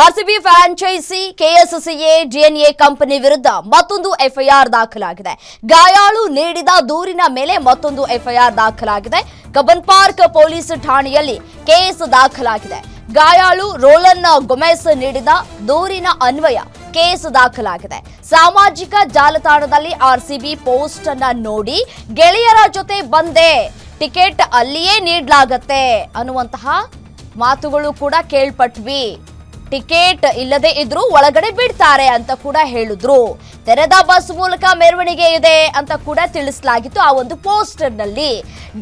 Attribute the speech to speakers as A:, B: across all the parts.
A: RCB franchise, KSCA, DNA company ವಿರುದ್ಧ ಮತ್ತೊಂದು FIR ದಾಖಲಾಗಿದೆ. ಗಾಯಾಳು ನೀಡಿದ ದೂರಿನ ಮೇಲೆ ಮತ್ತೊಂದು ಎಫ್ಐಆರ್ ದಾಖಲಾಗಿದೆ. ಕಬ್ಬನ್ ಪಾರ್ಕ್ ಪೊಲೀಸ್ ಠಾಣೆಯಲ್ಲಿ ಕೇಸ್ ದಾಖಲಾಗಿದೆ. ಗಾಯಾಳು ರೋಲನ್ ಗೊಮೆಸ್ ನೀಡಿದ ದೂರಿನ ಅನ್ವಯ ಕೇಸ್ ದಾಖಲಾಗಿದೆ. ಸಾಮಾಜಿಕ ಜಾಲತಾಣದಲ್ಲಿ ಆರ್ಸಿಬಿ ಪೋಸ್ಟ್ ಅನ್ನ ನೋಡಿ ಗೆಳೆಯರ ಜೊತೆ ಬಂದೆ, ಟಿಕೆಟ್ ಅಲ್ಲಿಯೇ ನೀಡಲಾಗತ್ತೆ ಅನ್ನುವಂತಹ ಮಾತುಗಳು ಕೂಡ ಕೇಳ್ಪಟ್ವಿ. ಟಿಕೆಟ್ ಇಲ್ಲದೆ ಇದ್ರೂ ಒಳಗಡೆ ಬಿಡ್ತಾರೆ ಅಂತ ಕೂಡ ಹೇಳಿದ್ರು. ತೆರೆದ ಬಸ್ ಮೂಲಕ ಮೆರವಣಿಗೆ ಇದೆ ಅಂತ ಕೂಡ ತಿಳಿಸಲಾಗಿತ್ತು ಆ ಒಂದು ಪೋಸ್ಟರ್ನಲ್ಲಿ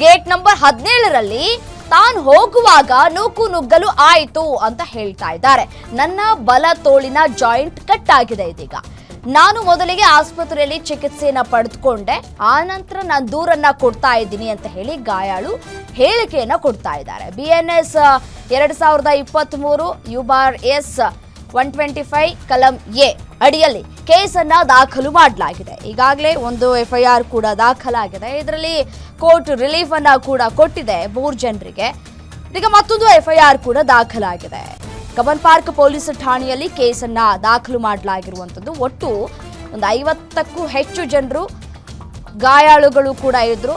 A: ಗೇಟ್ ನಂಬರ್ ಹದಿನೇಳರಲ್ಲಿ ತಾನು ಹೋಗುವಾಗ ನೂಕು ನುಗ್ಗಲು ಆಯಿತು ಅಂತ ಹೇಳ್ತಾ ಇದ್ದಾರೆ. ನನ್ನ ಬಲ ತೋಳಿನ ಜಾಯಿಂಟ್ ಕಟ್ ಆಗಿದೆ ಇದೀಗ. ನಾನು ಮೊದಲಿಗೆ ಆಸ್ಪತ್ರೆಯಲ್ಲಿ ಚಿಕಿತ್ಸೆಯನ್ನ ಪಡೆದುಕೊಂಡೆ. ಆ ನಂತರ ನಾನು ದೂರನ್ನ ಕೊಡ್ತಾ ಇದ್ದೀನಿ ಅಂತ ಹೇಳಿ ಗಾಯಾಳು ಹೇಳಿಕೆಯನ್ನ ಕೊಡ್ತಾ ಇದ್ದಾರೆ. ಬಿ ಎನ್ ಎಸ್ ಎರಡ್ ಸಾವಿರದ ಇಪ್ಪತ್ತ್ ಮೂರು ಯುಬಾರ್ ಎಸ್ ಒನ್ ಟ್ವೆಂಟಿ ಫೈವ್ ಕಲಂ ಎ ಅಡಿಯಲ್ಲಿ ಕೇಸನ್ನ ದಾಖಲು ಮಾಡಲಾಗಿದೆ. ಈಗಾಗಲೇ ಒಂದು ಎಫ್ ಐ ಆರ್ ಕೂಡ ದಾಖಲಾಗಿದೆ. ಇದರಲ್ಲಿ ಕೋರ್ಟ್ ರಿಲೀಫ್ ಅನ್ನ ಕೂಡ ಕೊಟ್ಟಿದೆ ಮೂರು ಜನರಿಗೆ. ಈಗ ಮತ್ತೊಂದು ಎಫ್ ಐ ಆರ್ ಕೂಡ ದಾಖಲಾಗಿದೆ. ಕಬನ್ ಪಾರ್ಕ್ ಪೊಲೀಸ್ ಠಾಣೆಯಲ್ಲಿ ಕೇಸನ್ನ ದಾಖಲು ಮಾಡಲಾಗಿರುವಂಥದ್ದು. ಒಟ್ಟು ಒಂದು ಐವತ್ತಕ್ಕೂ ಹೆಚ್ಚು ಜನರು ಗಾಯಾಳುಗಳು ಕೂಡ ಇದ್ರು.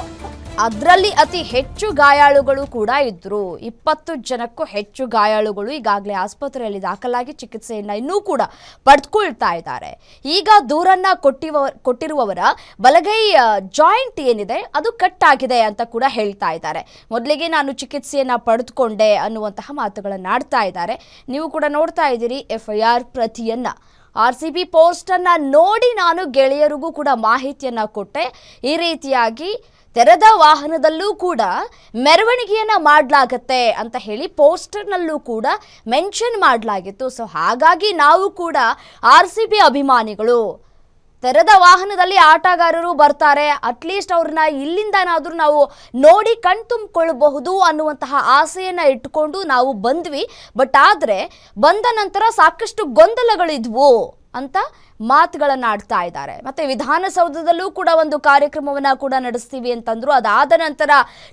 A: ಅದರಲ್ಲಿ ಅತಿ ಹೆಚ್ಚು ಗಾಯಾಳುಗಳು ಕೂಡ ಇದ್ರು. ಇಪ್ಪತ್ತು ಜನಕ್ಕೂ ಹೆಚ್ಚು ಗಾಯಾಳುಗಳು ಈಗಾಗಲೇ ಆಸ್ಪತ್ರೆಯಲ್ಲಿ ದಾಖಲಾಗಿ ಚಿಕಿತ್ಸೆಯನ್ನ ಇನ್ನೂ ಕೂಡ ಪಡೆದುಕೊಳ್ತಾ ಇದ್ದಾರೆ. ಈಗ ದೂರನ್ನ ಕೊಟ್ಟಿವ ಕೊಟ್ಟಿರುವವರ ಬಲಗೈ ಜಾಯಿಂಟ್ ಏನಿದೆ ಅದು ಕಟ್ ಆಗಿದೆ ಅಂತ ಕೂಡ ಹೇಳ್ತಾ ಇದ್ದಾರೆ. ಮೊದಲಿಗೆ ನಾನು ಚಿಕಿತ್ಸೆಯನ್ನ ಪಡೆದುಕೊಂಡೆ ಅನ್ನುವಂತಹ ಮಾತುಗಳನ್ನು ಆಡ್ತಾ ಇದ್ದಾರೆ. ನೀವು ಕೂಡ ನೋಡ್ತಾ ಇದ್ದೀರಿ ಎಫ್ ಐ ಆರ್ ಪ್ರತಿಯನ್ನ. ಆರ್ ಸಿ ಬಿ ಪೋಸ್ಟನ್ನು ನೋಡಿ ನಾನು ಗೆಳೆಯರಿಗೂ ಕೂಡ ಮಾಹಿತಿಯನ್ನು ಕೊಟ್ಟೆ. ಈ ರೀತಿಯಾಗಿ ತೆರೆದ ವಾಹನದಲ್ಲೂ ಕೂಡ ಮೆರವಣಿಗೆಯನ್ನು ಮಾಡಲಾಗತ್ತೆ ಅಂತ ಹೇಳಿ ಪೋಸ್ಟರ್ನಲ್ಲೂ ಕೂಡ ಮೆನ್ಷನ್ ಮಾಡಲಾಗಿತ್ತು. ಸೊ, ಹಾಗಾಗಿ ನಾವು ಕೂಡ ಆರ್ ಸಿ ಬಿ ಅಭಿಮಾನಿಗಳು ತೆರೆದ ವಾಹನದಲ್ಲಿ ಆಟಗಾರರು ಬರ್ತಾರೆ ಅಟ್ಲೀಸ್ಟ್ ಅವ್ರನ್ನ ಇಲ್ಲಿಂದನಾದರೂ ನಾವು ನೋಡಿ ಕಣ್ ತುಂಬಿಕೊಳ್ಳಬಹುದು ಅನ್ನುವಂತಹ ಆಸೆಯನ್ನು ಇಟ್ಕೊಂಡು ನಾವು ಬಂದ್ವಿ. ಬಟ್ ಆದರೆ ಬಂದ ನಂತರ ಸಾಕಷ್ಟು ಗೊಂದಲಗಳಿದ್ವು. ಅಂತ ಮಾತುಗಳನ್ನು ಆಡ್ತಾ ಇದ್ದಾರೆ. ಮತ್ತೆ ವಿಧಾನಸೌಧದಲ್ಲೂ ಕೂಡ ಒಂದು ಕಾರ್ಯಕ್ರಮವನ್ನ ಕೂಡ ನಡೆಸ್ತೀವಿ ಅಂತಂದ್ರು. ಅದಾದ ನಂತರ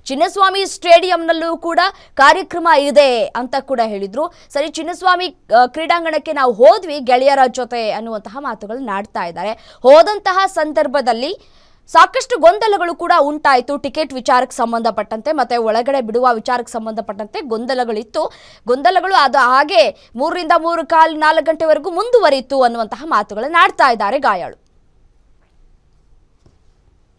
A: ಚಿನ್ನಸ್ವಾಮಿ ಸ್ಟೇಡಿಯಂನಲ್ಲೂ ಕೂಡ ಕಾರ್ಯಕ್ರಮ ಇದೆ ಅಂತ ಕೂಡ ಹೇಳಿದ್ರು. ಸರಿ, ಚಿನ್ನಸ್ವಾಮಿ ಕ್ರೀಡಾಂಗಣಕ್ಕೆ ನಾವು ಹೋದ್ವಿ, ಗೆಳೆಯರ ಜೊತೆ ಅನ್ನುವಂತಹ ಮಾತುಗಳನ್ನ ಆಡ್ತಾ ಇದ್ದಾರೆ. ಹೋದಂತಹ ಸಂದರ್ಭದಲ್ಲಿ ಸಾಕಷ್ಟು ಗೊಂದಲಗಳು ಕೂಡ ಉಂಟಾಯಿತು ಟಿಕೆಟ್ ವಿಚಾರಕ್ಕೆ ಸಂಬಂಧಪಟ್ಟಂತೆ, ಮತ್ತೆ ಒಳಗಡೆ ಬಿಡುವ ವಿಚಾರಕ್ಕೆ ಸಂಬಂಧಪಟ್ಟಂತೆ ಗೊಂದಲಗಳಿತ್ತು. ಗೊಂದಲಗಳು ಅದು ಹಾಗೆ ಮೂರರಿಂದ ಮೂರು, ಕಾಲು ನಾಲ್ಕು ಗಂಟೆವರೆಗೂ ಮುಂದುವರಿಯಿತು ಅನ್ನುವಂತಹ ಮಾತುಗಳನ್ನು ಆಡ್ತಾ ಇದ್ದಾರೆ ಗಾಯಾಳು.